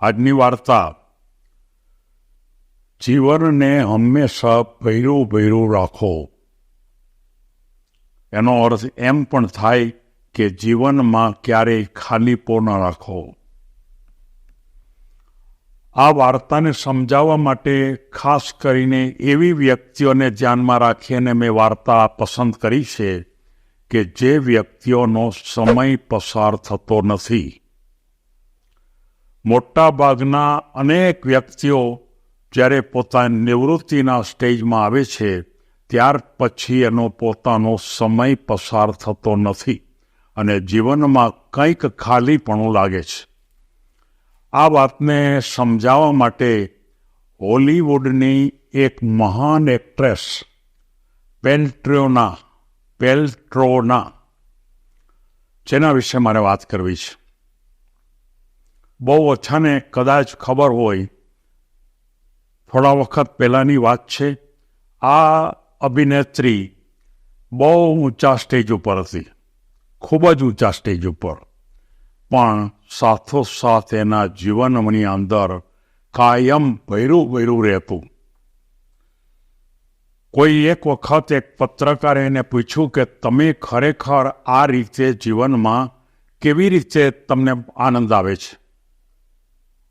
આજની વાર્તા. જીવનને હંમેશા ભૈરું ભૈરું રાખો. એનો અર્થ એમ પણ થાય કે જીવનમાં ક્યારેય ખાલીપો ન રાખો. આ વાર્તાને સમજાવવા માટે ખાસ કરીને એવી વ્યક્તિઓને ધ્યાનમાં રાખીને મેં વાર્તા પસંદ કરી છે કે જે વ્યક્તિઓનો સમય પસાર થતો નથી. મોટા ભાગના અનેક વ્યક્તિઓ જ્યારે પોતાની નિવૃત્તિના સ્ટેજમાં આવે છે, ત્યાર પછી એનો પોતાનો સમય પસાર થતો નથી અને જીવનમાં કંઈક ખાલીપણું લાગે છે. આ વાતને સમજાવવા માટે હોલિવૂડની એક મહાન એક્ટ્રેસ પેલ્ટ્રોના પેલ્ટ્રોના, જેના વિશે મારે વાત કરવી છે. બહુ ઓછાને કદાચ ખબર હોય. થોડા વખત પહેલાંની વાત છે, આ અભિનેત્રી બહુ ઊંચા સ્ટેજ ઉપર હતી. ખૂબ જ ઊંચા સ્ટેજ ઉપર. પણ સાથોસાથ એના જીવનની અંદર કાયમ ભૈરું ભૈરું રહેતું. કોઈ એક વખત એક પત્રકારે એને પૂછ્યું કે તમે ખરેખર આ રીતે જીવનમાં કેવી રીતે તમને આનંદ આવે છે?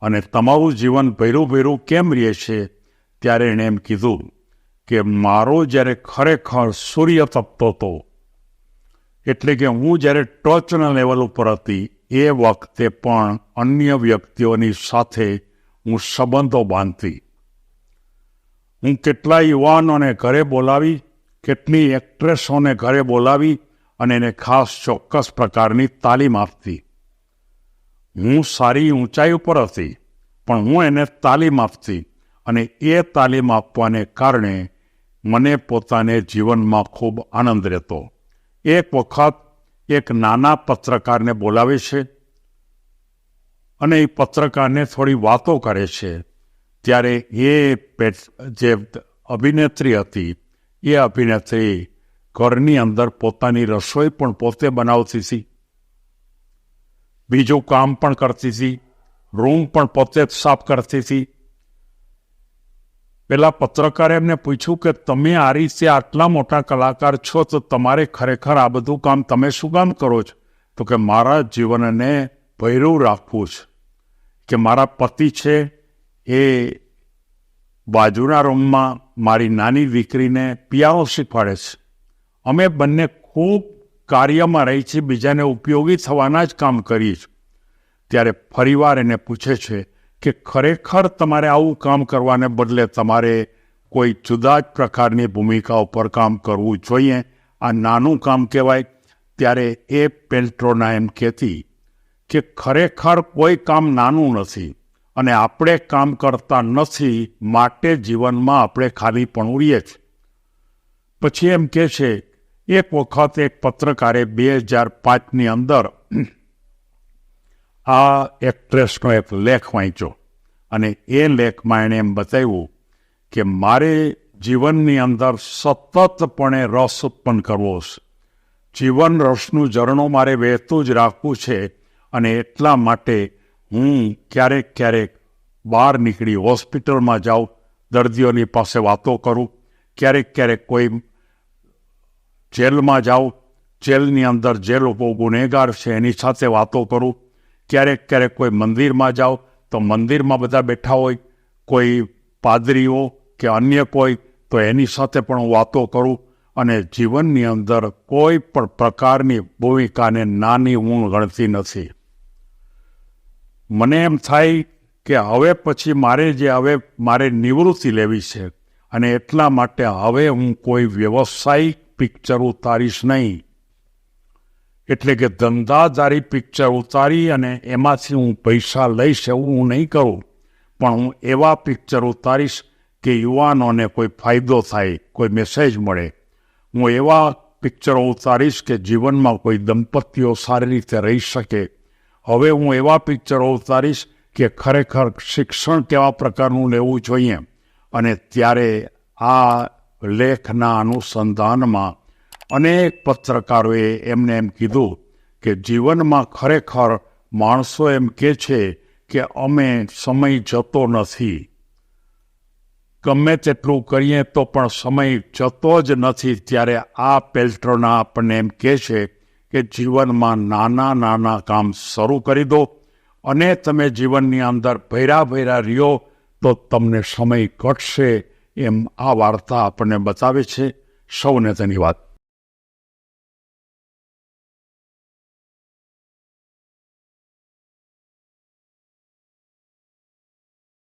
અને તમારું જીવન ભૈરું ભૈરું કેમ રહે છે ત્યારે એણે એમ કીધું કે મારો જ્યારે ખરેખર સૂર્ય તપતો હતો, એટલે કે હું જ્યારે ટોચના લેવલ ઉપર હતી, એ વખતે પણ અન્ય વ્યક્તિઓની સાથે હું સંબંધો બાંધતી. હું કેટલા યુવાનોને ઘરે બોલાવી, કેટલી એક્ટ્રેસોને ઘરે બોલાવી અને એને ખાસ ચોક્કસ પ્રકારની તાલીમ આપતી. હું સારી ઊંચાઈ ઉપર હતી, પણ હું એને તાલીમ આપતી અને એ તાલીમ આપવાને કારણે મને પોતાને જીવનમાં ખૂબ આનંદ રહેતો. એક વખત એક નાના પત્રકારને બોલાવે છે અને એ પત્રકારને થોડી વાતો કરે છે. ત્યારે એ જે અભિનેત્રી હતી, એ અભિનેત્રી ઘરની અંદર પોતાની રસોઈ પણ પોતે બનાવતી હતી. બીજું કામ પણ કરતી હતી. રૂમ પણ પોતે જ સાફ કરતી હતી. પેલા પત્રકારે એમને પૂછ્યું કે, તમે આ રીતે આટલા મોટા કલાકાર છો, તો તમારે ખરેખર આ બધું કામ તમે શું કામ કરો છો? તો કે, મારા જીવનને ભૈરવ રાખવું છે. કે મારા પતિ છે એ બાજુના રૂમમાં મારી નાની દીકરીને પિયાનો શીખવાડે છે. અમે બંને ખૂબ કાર્યમાં રહી છે, બીજાને ઉપયોગી થવાના જ કામ કરીએ છીએ ત્યારે ફરીવાર એને પૂછે છે કે ખરેખર તમારે આવું કામ કરવાને બદલે તમારે કોઈ જુદા જ પ્રકારની ભૂમિકા ઉપર કામ કરવું જોઈએ? આ નાનું કામ કહેવાય. ત્યારે એ પેલ્ટ્રોના એમ કહેતી કે ખરેખર કોઈ કામ નાનું નથી અને આપણે કામ કરતા નથી, માટે જીવનમાં આપણે ખાલી પણ ઉડીએ છીએ. પછી એમ કહે છે એક વખત એક પત્રકારે બે હજાર પાંચની અંદર આ એક્ટ્રેસનો એક લેખ વાંચ્યો અને એ લેખમાં એણે એમ બતાવ્યું કે મારે જીવનની અંદર સતતપણે રસ ઉત્પન્ન કરવો છે. જીવન રસનું ઝરણું મારે વહેતું જ રાખવું છે અને એટલા માટે હું ક્યારેક ક્યારેક બહાર નીકળી હોસ્પિટલમાં જાઉં, દર્દીઓની પાસે વાતો કરું, ક્યારેક ક્યારેક કોઈ જેલમાં જાઉં જેલની અંદર જેલ ગુનેગાર છે, એની સાથે વાતો કરું. ક્યારેક ક્યારેક કોઈ મંદિરમાં જાઓ, તો મંદિરમાં બધા બેઠા હોય, કોઈ પાદરીઓ કે અન્ય કોઈ, તો એની સાથે પણ હું વાતો કરું અને જીવનની અંદર કોઈ પણ પ્રકારની ભૂમિકાને નાની હું ગણતી નથી. મને એમ થાય કે હવે પછી મારે જે હવે મારે નિવૃત્તિ લેવી છે અને એટલા માટે હવે હું કોઈ વ્યવસાયિક પિક્ચર ઉતારીશ નહીં. એટલે કે ધંધાદારી પિક્ચર ઉતારી અને એમાંથી હું પૈસા લઈશ એવું હું નહીં કરું. પણ હું એવા પિક્ચર ઉતારીશ કે યુવાનોને કોઈ ફાયદો થાય, કોઈ મેસેજ મળે. હું એવા પિક્ચરો ઉતારીશ કે જીવનમાં કોઈ દંપતીઓ સારી રીતે રહી શકે. હવે હું એવા પિક્ચરો ઉતારીશ કે ખરેખર શિક્ષણ કેવા પ્રકારનું લેવું જોઈએ. અને ત્યારે આ લેખના અનુસંધાનમાં અનેક પત્રકારોએ એમને એમ કીધું કે જીવનમાં ખરેખર માણસો એમ કહે છે કે અમે સમય જતો નથી. ગમે તેટલું કરીએ તો પણ સમય જતો જ નથી ત્યારે આ પેલ્ટ્રોના આપણને એમ કહે છે કે જીવનમાં નાના નાના કામ શરૂ કરી દો અને તમે જીવનની અંદર ભૈરા ભૈરા રહ્યો તો તમને સમય ઘટશે એમ આ વાર્તા આપણને બતાવે છે સૌને ધન્યવાદ